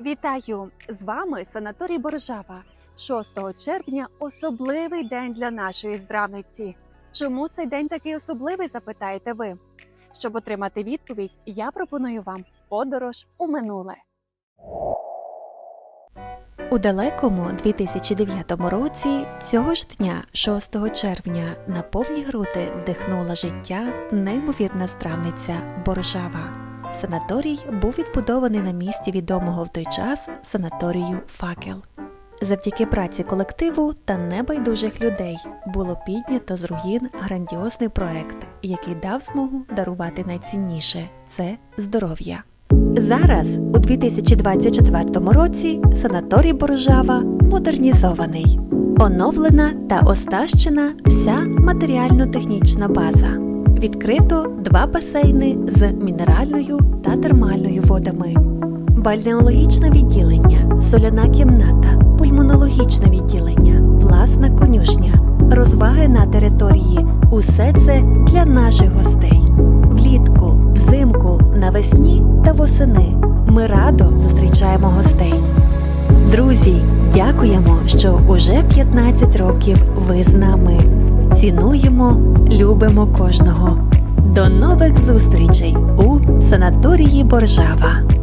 Вітаю! З вами санаторій Боржава. 6 червня особливий день для нашої здравниці. Чому цей день такий особливий, запитаєте ви? Щоб отримати відповідь, я пропоную вам подорож у минуле. У далекому 2009 році цього ж дня, 6 червня, на повні груди вдихнула життя неймовірна здравниця Боржава. Санаторій був відбудований на місці відомого в той час санаторію Факел. Завдяки праці колективу та небайдужих людей було піднято з руїн грандіозний проект, який дав змогу дарувати найцінніше це здоров'я. Зараз, у 2024 році, санаторій Боржава модернізований, оновлена та остащена вся матеріально-технічна база. Відкрито два басейни з мінеральною та термальною водами, бальнеологічне відділення, соляна кімната, пульмонологічне відділення, власна конюшня, розваги на території. Усе це для наших гостей. Влітку, взимку, навесні та восени ми радо зустрічаємо гостей. Друзі, дякуємо, що уже 15 років ви з нами. Цінуємо, любимо кожного. До нових зустрічей у санаторії Боржава.